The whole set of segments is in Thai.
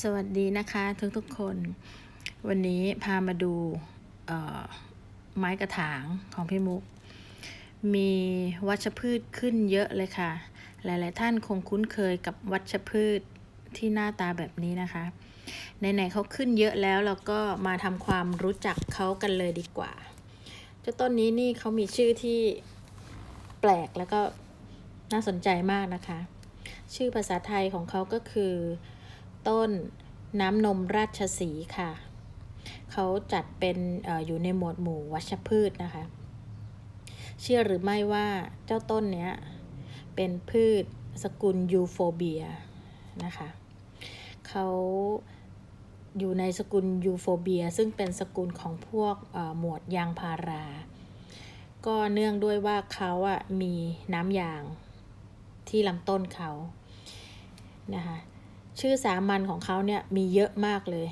สวัสดีนะคะทุกทุกๆคน วันนี้พามาดูไม้กระถางของพี่มุก มีวัชพืชขึ้นเยอะเลยค่ะ หลายๆท่านคงคุ้นเคยกับวัชพืชที่หน้าตาแบบนี้นะคะไหนๆเขาขึ้นเยอะแล้วเราก็มาทำความรู้จักเขากันเลยดีกว่าเจ้าต้นนี้นี่เขามีชื่อที่แปลกแล้วก็น่าสนใจมากนะคะ ชื่อภาษาไทยของเขาก็คือ ต้นน้ำนมราชสีค่ะ เขาจัดเป็นออยู่ในหมวดหมู่วัชพืชนะคะ เชื่อหรือไม่ว่าเจ้าต้นเนี้ยเป็นพืชสกุลยูโฟเบียนะคะเขาอยู่ในสกุลยูโฟเบีย ซึ่งเป็นสกุลของพวกหมวดยางพารา ก็เนื่องด้วยว่าเขาอะมีน้ำยางที่ลำต้นเขานะคะ ชื่อสามัญของเขาเนี่ยมีเยอะมากเลย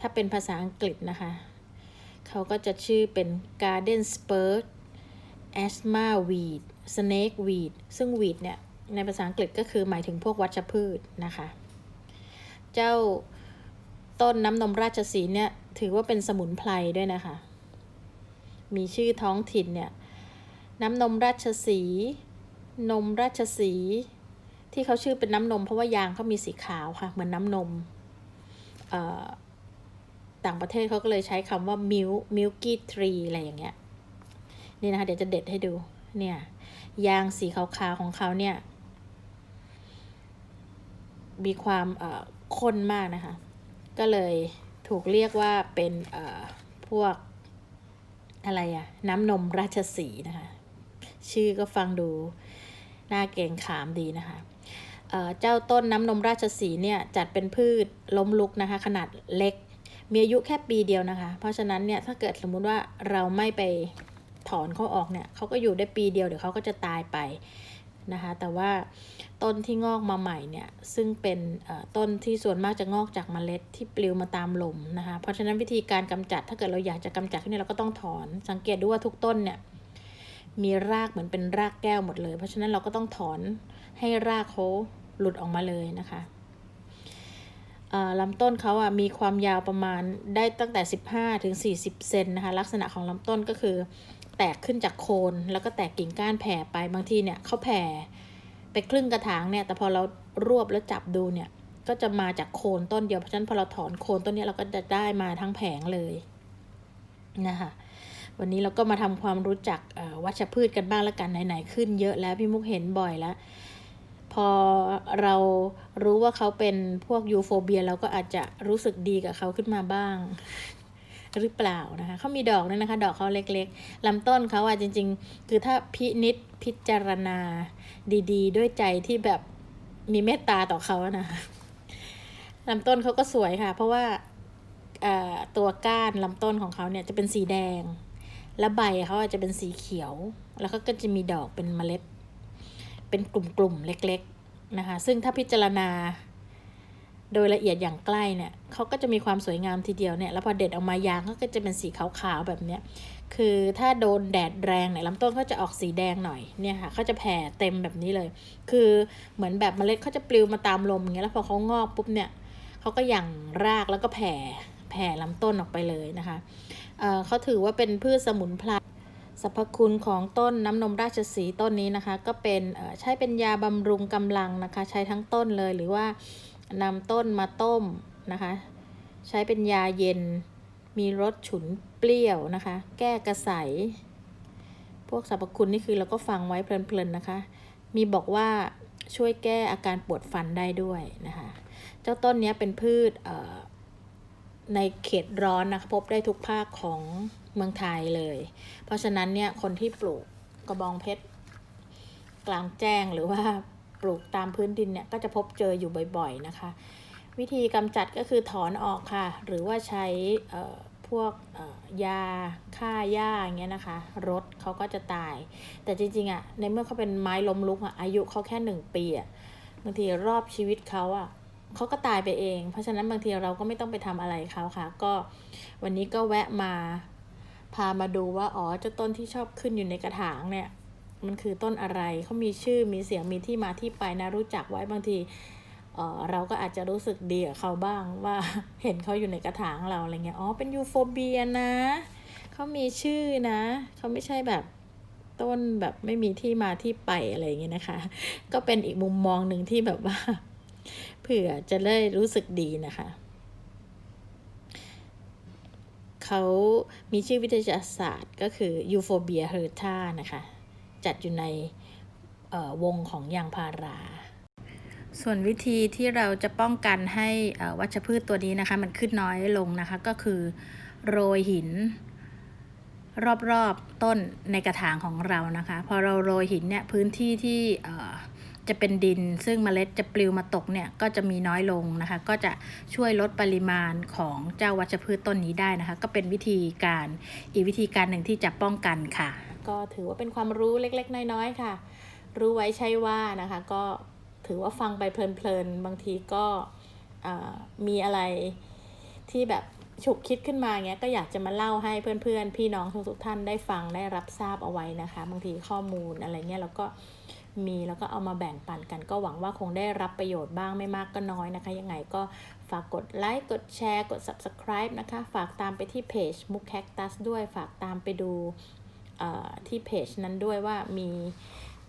ถ้าเป็นภาษาอังกฤษนะคะ เขาก็จะชื่อเป็น Garden Spurt Asthma Weed Snake Weed ซึ่ง weed เนี่ย ในภาษาอังกฤษก็คือหมายถึงพวกวัชพืชนะคะ เจ้าต้นน้ำนมราชสีเนี่ย ถือว่าเป็นสมุนไพรด้วยนะคะ มีชื่อท้องถิ่นเนี่ย น้ำนมราชสี นมราชสี ที่เขาชื่อเป็นน้ำนม เพราะว่ายางเขามีสีขาวค่ะ เหมือนน้ำนมต่างประเทศเขาก็เลยใช้คำว่า milk milky tree อะไรอย่างเงี้ย นี่นะคะ เดี๋ยวจะเด็ดให้ดู เนี่ย ยางสีขาวๆของเขาเนี่ย มีความข้นมากนะคะ ก็เลยถูกเรียกว่าเป็นพวกอะไรอะน้ำนมราชสีนะคะ ชื่อก็ฟังดู น่าเกรงขามดีนะคะ เจ้าต้นน้ำนมราชสีเนี่ยจัดเป็นพืชล้มลุกนะคะ ขนาดเล็ก มีอายุแค่ปีเดียวนะคะ เพราะฉะนั้นเนี่ยถ้าเกิดสมมุติว่าเราไม่ไปถอนเขาออกเนี่ยเขาก็อยู่ได้ปีเดียวเดี๋ยวเขาก็จะตายไปนะคะแต่ว่าต้นที่งอกมาใหม่เนี่ยซึ่งเป็นต้นที่ส่วนมากจะงอกจากเมล็ดที่ปลิวมาตามลมนะคะเพราะฉะนั้นวิธีการกำจัดถ้าเกิดเราอยากจะกำจัดขึ้นเนี่ยเราก็ต้องถอนสังเกตดูว่าทุกต้นเนี่ย มีรากเหมือนเป็นรากแก้วหมดเลย เพราะฉะนั้นเราก็ต้องถอนให้รากเขาหลุดออกมาเลยนะคะอ่อลำต้นเขาอะมีความยาวประมาณได้ตั้งแต่ 15ถึง40 เซนนะคะ ลักษณะของลำต้นก็คือ แตกขึ้นจากโคน แล้วก็แตกกิ่งก้านแผ่ไปบางทีเนี่ยเขาแผ่ไปครึ่งกระถางเนี่ย แต่พอเรารวบแล้วจับดูเนี่ย ก็จะมาจากโคนต้นเดียวเพราะฉะนั้นพอเราถอนโคนต้นนี้เราก็จะได้มาทั้งแผงเลยนะคะ วันนี้เราก็มาทำความรู้จักวัชพืชกันบ้างแล้วกันไหนๆขึ้นเยอะแล้วพี่มุกเห็นบ่อยแล้ว พอเรารู้ว่าเขาเป็นพวกยูโฟเบียเราก็อาจจะรู้สึกดีกับเขาขึ้นมาบ้าง หรือเปล่านะคะเขามีดอกด้วยนะคะ ดอกเขาเล็กๆลำต้นเขาอะจริง ๆ คือถ้าพินิษพิจารณาดี ๆ ด้วยใจที่แบบมีเมตตาต่อเขาอะนะคะลำต้นเขาก็สวยค่ะ เพราะว่าตัวก้านลำต้นของเขาเนี่ยจะเป็นสีแดง และใบเขาอาจจะเป็นสีเขียว แล้วก็จะมีดอกเป็นเมล็ด เป็นกลุ่มๆเล็กๆนะคะ ซึ่งถ้าพิจารณา โดยละเอียดอย่างใกล้เนี่ยเขาก็จะมีความสวยงามทีเดียวเนี่ย แล้วพอเด็ดออกมายางก็จะเป็นสีขาวๆแบบเนี้ย คือถ้าโดนแดดแรงเนี่ยลำต้นเขาจะออกสีแดงหน่อยเนี่ยค่ะเขาจะแผ่เต็มแบบนี้เลย คือเหมือนแบบเมล็ดเขาจะปลิวมาตามลมอย่างเงี้ย แล้วพอเขางอกปุ๊บเนี่ยเขาก็หยั่งรากแล้วก็แผ่แผ่ลำต้นออกไปเลยนะคะ เขาถือว่าเป็นพืชสมุนไพรสรรพคุณของต้นน้ำนมราชสีต้นนี้นะคะ ก็เป็นใช้เป็นยาบำรุงกำลังนะคะ ใช้ทั้งต้นเลยหรือว่านำต้นมาต้มนะคะ ใช้เป็นยาเย็น มีรสฉุนเปรี้ยวนะคะ แก้กระสายพวกสรรพคุณนี่คือเราก็ฟังไว้เพลินๆนะคะ มีบอกว่าช่วยแก้อาการปวดฟันได้ด้วยนะคะ เจ้าต้นนี้เป็นพืช ในเขตร้อนนะคะพบได้ทุกภาคของเมืองไทยเลย เพราะฉะนั้นเนี่ยคนที่ปลูกกระบองเพชรกลางแจ้งหรือว่าปลูกตามพื้นดินเนี่ยก็จะพบเจออยู่บ่อยๆนะคะ วิธีกำจัดก็คือถอนออกค่ะ หรือว่าใช้พวกยาฆ่าหญ้าอย่างเงี้ยนะคะ รถเขาก็จะตาย แต่จริงๆอะ่ะในเมื่อเขาเป็นไม้ล้มลุกอะอายุเขาแค่หนึ่งปีอะ่ะบางทีรอบชีวิตเขาอะ เขาก็ตายไปเอง เพราะฉะนั้นบางทีเราก็ไม่ต้องไปทำอะไรเขาค่ะ ก็วันนี้ก็แวะมาพามาดูว่าอ๋อเจ้าต้นที่ชอบขึ้นอยู่ในกระถางเนี่ย มันคือต้นอะไรเขามีชื่อมีเสียงมีที่มาที่ไปนะรู้จักไว้บางทีเออเราก็อาจจะรู้สึกดีกับเขาบ้างว่าเห็นเขาอยู่ในกระถางเราอะไรเงี้ยอ๋อเป็นยูโฟเบียนะเขามีชื่อนะเขาไม่ใช่แบบต้นแบบไม่มีที่มาที่ไปอะไรอย่างเงี้ยนะคะ ก็เป็นอีกมุมมองหนึ่งที่แบบว่า เผื่อจะได้รู้สึกดีนะคะเขามีชื่อวิทยาศาสตร์ก็คือยูโฟเบียเฮอร์ a นะคะ จัดอยู่ในเอ่อวงของยางพารา ส่วนวิธีที่เราจะป้องกันให้อ่อวัชพืชตัวนี้นะคะ มันขึ้นน้อยลงนะคะ ก็คือโรยหินรอบๆต้นในกระถางของเรานะคะ พอเราโรยหินเนี่ยพื้นที่ที่ จะเป็นดิน ซึ่งเมล็ดจะปลิวมาตกเนี่ยก็จะมีน้อยลงนะคะ ก็จะช่วยลดปริมาณของเจ้าวัชพืชต้นนี้ได้นะคะ ก็เป็นวิธีการอีกวิธีการหนึ่งที่จะป้องกันค่ะ ก็ถือว่าเป็นความรู้เล็กๆ น้อยๆค่ะ รู้ไว้ใช่ว่านะคะ ก็ถือว่าฟังไปเพลินๆบางทีก็มีอะไรที่แบบฉุกคิดขึ้นมาเงี้ยก็อยากจะมาเล่าให้เพื่อนๆ พี่น้องทุกๆท่านได้ฟังได้รับทราบเอาไว้นะคะ บางทีข้อมูลอะไรเงี้ยเราก็ มีแล้วก็เอามาแบ่งปันกัน ก็หวังว่าคงได้รับประโยชน์บ้างไม่มากก็น้อยนะคะ ยังไงก็ฝากกดไลค์ กดแชร์ กด subscribe นะคะ ฝากตามไปที่เพจมุกแคคตัสด้วย ฝากตามไปดูที่เพจนั้นด้วยว่ามี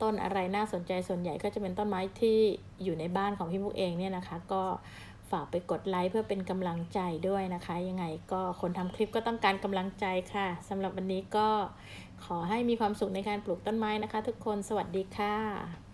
ต้นอะไรน่าสนใจส่วนใหญ่ก็จะเป็นต้นไม้ที่อยู่ในบ้านของพี่มุกเองเนี่ยนะคะ ก็ ฝากไปกดไลค์เพื่อเป็นกำลังใจด้วยนะคะ ยังไงก็คนทำคลิปก็ต้องการกำลังใจค่ะสำหรับวันนี้ก็ขอให้มีความสุขในการปลูกต้นไม้นะคะ ทุกคนสวัสดีค่ะ